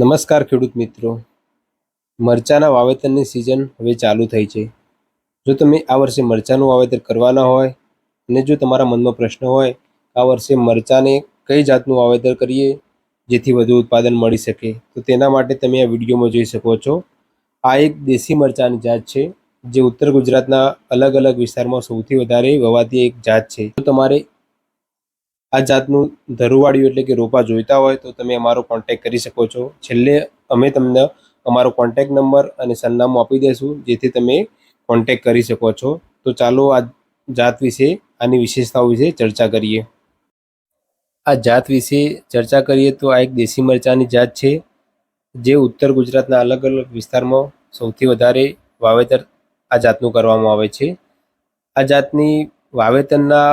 નમસ્કાર ખેડૂત મિત્રો. મરચાના વાવેતરની સિઝન હવે ચાલુ થઈ છે. જો તમે આ વર્ષે મરચાનું વાવેતર કરવાના હોય અને જો તમારા મનમાં પ્રશ્ન હોય આ વર્ષે મરચાને કઈ જાતનું વાવેતર કરીએ જેથી વધુ ઉત્પાદન મળી શકે, તો તેના માટે તમે આ વિડીયોમાં જોઈ શકો છો. આ એક દેશી મરચાની જાત છે, જે ઉત્તર ગુજરાતના અલગ અલગ વિસ્તારમાં સૌથી વધારે વવાતી એક જાત છે. તો તમારે આ જાતનું ધરુવાડિયું એટલે કે રોપા જોઈતા હોય તો તમે અમારો કોન્ટેક કરી શકો છો. છેલ્લે અમે તમને અમારો કોન્ટેક નંબર અને સરનામું આપી દઈશું જેથી તમે કોન્ટેક કરી શકો છો. તો ચાલો આ જાત વિશે, આની વિશેષતાઓ વિશે ચર્ચા કરીએ. આ જાત વિશે ચર્ચા કરીએ તો આ એક દેશી મરચાની જાત છે, જે ઉત્તર ગુજરાતના અલગ અલગ વિસ્તારમાં સૌથી વધારે વાવેતર આ જાતનું કરવામાં આવે છે. આ જાતની વાવેતરના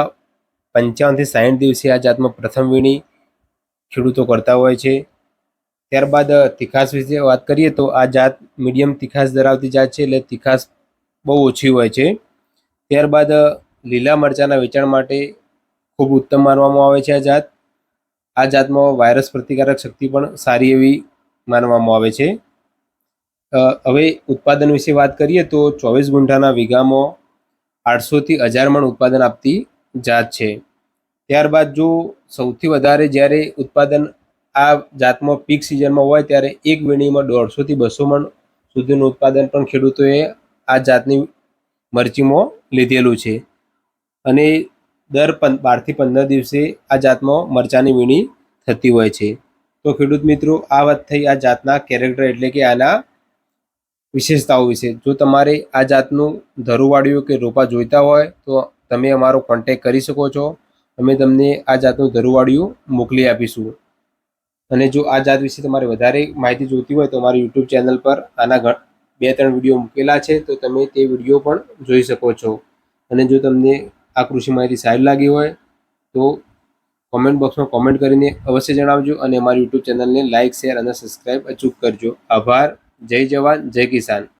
પંચાવનથી સાઠ દિવસે આ જાતમાં પ્રથમ વીણી ખેડૂતો કરતા હોય છે. ત્યારબાદ તીખાસ વિશે વાત કરીએ તો આ જાત મીડિયમ તીખાસ ધરાવતી જાત છે એટલે તીખાસ બહુ ઓછી હોય છે. ત્યારબાદ લીલા મરચાંના વેચાણ માટે ખૂબ ઉત્તમ માનવામાં આવે છે આ જાત. આ જાતમાં વાયરસ પ્રતિકારક શક્તિ પણ સારી એવી માનવામાં આવે છે. હવે ઉત્પાદન વિશે વાત કરીએ તો ચોવીસ ગુંઠાના વીઘામાં આઠસોથી હજાર મણ ઉત્પાદન આપતી જાત છે. ત્યારબાદ જો સૌથી વધારે જ્યારે ઉત્પાદન આ જાતમાં પીક સિઝનમાં હોય ત્યારે એક વીણીમાં દોઢસોથી બસો મણ સુધીનું ઉત્પાદન પણ ખેડૂતોએ આ જાતની મરચીમાં લીધેલું છે. અને દર પં, બારથી પંદર દિવસે આ જાતમાં મરચાંની વીણી થતી હોય છે. તો ખેડૂત મિત્રો, આ વાત થઈ આ જાતના કેરેક્ટર એટલે કે આના વિશેષતાઓ વિશે. જો તમારે આ જાતનું ધરુવાડિયું કે રોપા જોઈતા હોય તો તમે અમારો કોન્ટેક કરી શકો છો. અમે તમને આ જાતનું ધરુવાડિયું મોકલી આપીશું. અને જો આ જાત વિશે તમારે વધારે માહિતી જોઈતી હોય તો અમારી યુટ્યુબ ચેનલ પર આના બે ત્રણ વીડિયો મૂકેલા છે, તો તમે તે વીડિયો પણ જોઈ શકો છો. અને જો તમને આ કૃષિ માહિતી સારી લાગી હોય, તો કોમેન્ટ બોક્સમાં કોમેન્ટ કરીને અવશ્ય જણાવજો અને અમારી યુટ્યુબ ચેનલને લાઇક શેર અને સબસ્ક્રાઈબ અચૂક કરજો. આભાર. જય જવાન, જય કિસાન.